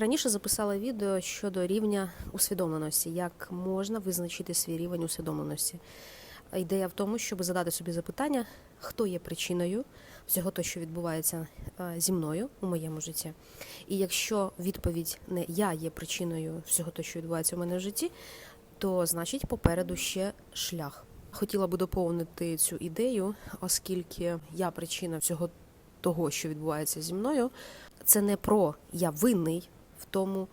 Раніше записала відео щодо рівня усвідомленості, як можна визначити свій рівень усвідомленості. Ідея в тому, щоб задати собі запитання, хто є причиною всього того, що відбувається е, зі мною у моєму житті. І якщо відповідь не я є причиною всього того, що відбувається у мене в житті, то значить попереду ще шлях. Хотіла би доповнити цю ідею, оскільки я причина всього того, що відбувається зі мною. Це не про я винний в тому,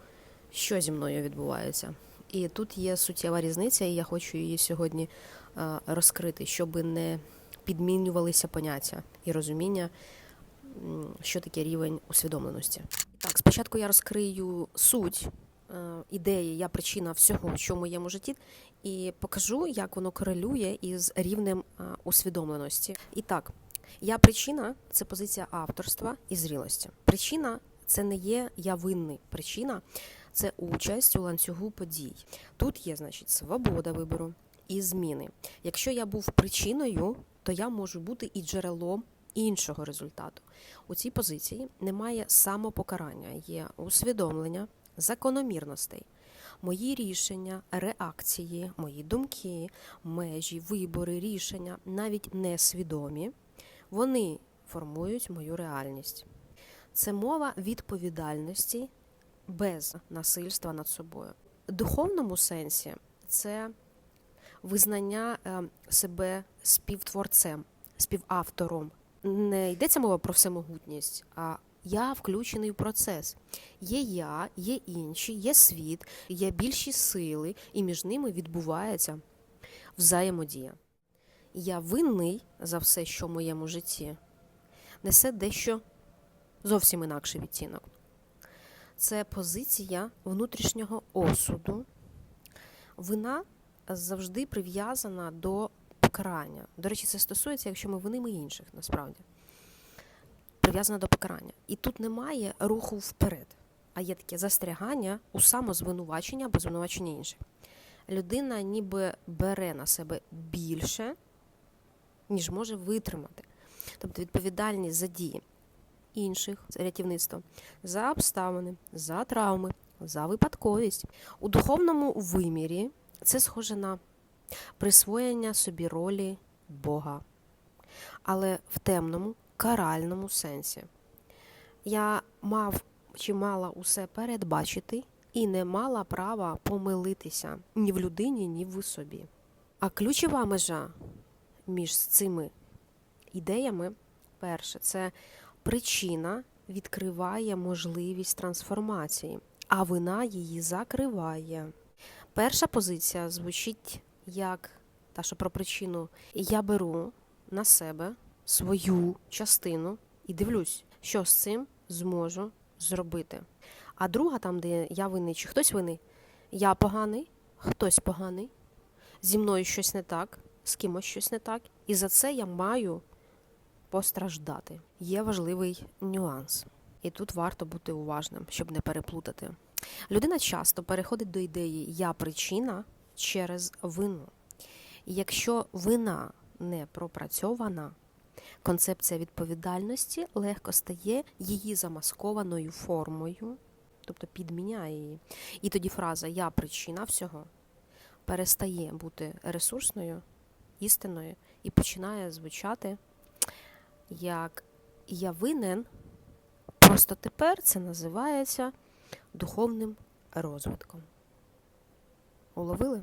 що зі мною відбувається. І тут є суттєва різниця, і я хочу її сьогодні е, розкрити, щоб не підмінювалися поняття і розуміння, що таке рівень усвідомленості. Так, спочатку я розкрию суть е, ідеї, я причина всього, що в моєму житті, і покажу, як воно корелює із рівнем е, усвідомленості. І так, я причина це позиція авторства і зрілості. Причина це не є я винний. Причина це участь у ланцюгу подій. Тут є, значить, свобода вибору і зміни. Якщо я був причиною, то я можу бути і джерелом іншого результату. У цій позиції немає самопокарання, є усвідомлення закономірностей. Мої рішення, реакції, мої думки, межі, вибори, рішення, навіть несвідомі, вони формують мою реальність. Це мова відповідальності без насильства над собою. В духовному сенсі це визнання е, себе співтворцем, співавтором. Не йдеться мова про всемогутність, а я включений в процес. Є я, є інші, є світ, є більші сили, і між ними відбувається взаємодія. Я винний за все, що в моєму житті, несе дещо зовсім інакший відтінок. Це позиція внутрішнього осуду. Вина завжди прив'язана до покарання. До речі, це стосується, якщо ми винимо інших, насправді. Прив'язана до покарання. І тут немає руху вперед, а є таке застрягання у самозвинувачення або звинувачення інших. Людина ніби бере на себе більше, ніж може витримати. Тобто відповідальність за дії інших рятівництво, за обставини, за травми, за випадковість. У духовному вимірі це схоже на присвоєння собі ролі Бога, але в темному, каральному сенсі. Я мав чи мала усе передбачити і не мала права помилитися ні в людині, ні в собі. А ключова межа між цими ідеями перше, це причина відкриває можливість трансформації, а вина її закриває. Перша позиція звучить як та, що про причину я беру на себе свою частину і дивлюсь, що з цим зможу зробити. А друга, там, де я винний, чи хтось винний, я поганий, хтось поганий, зі мною щось не так, з кимось щось не так, і за це я маю постраждати. Є важливий нюанс, і тут варто бути уважним, щоб не переплутати. Людина часто переходить до ідеї я причина через вину. І якщо вина не пропрацьована, концепція відповідальності легко стає її замаскованою формою, тобто підміняє її. І тоді фраза Я причина всього перестає бути ресурсною, істинною і починає звучати як я винен, просто тепер це називається духовним розвитком. Уловили?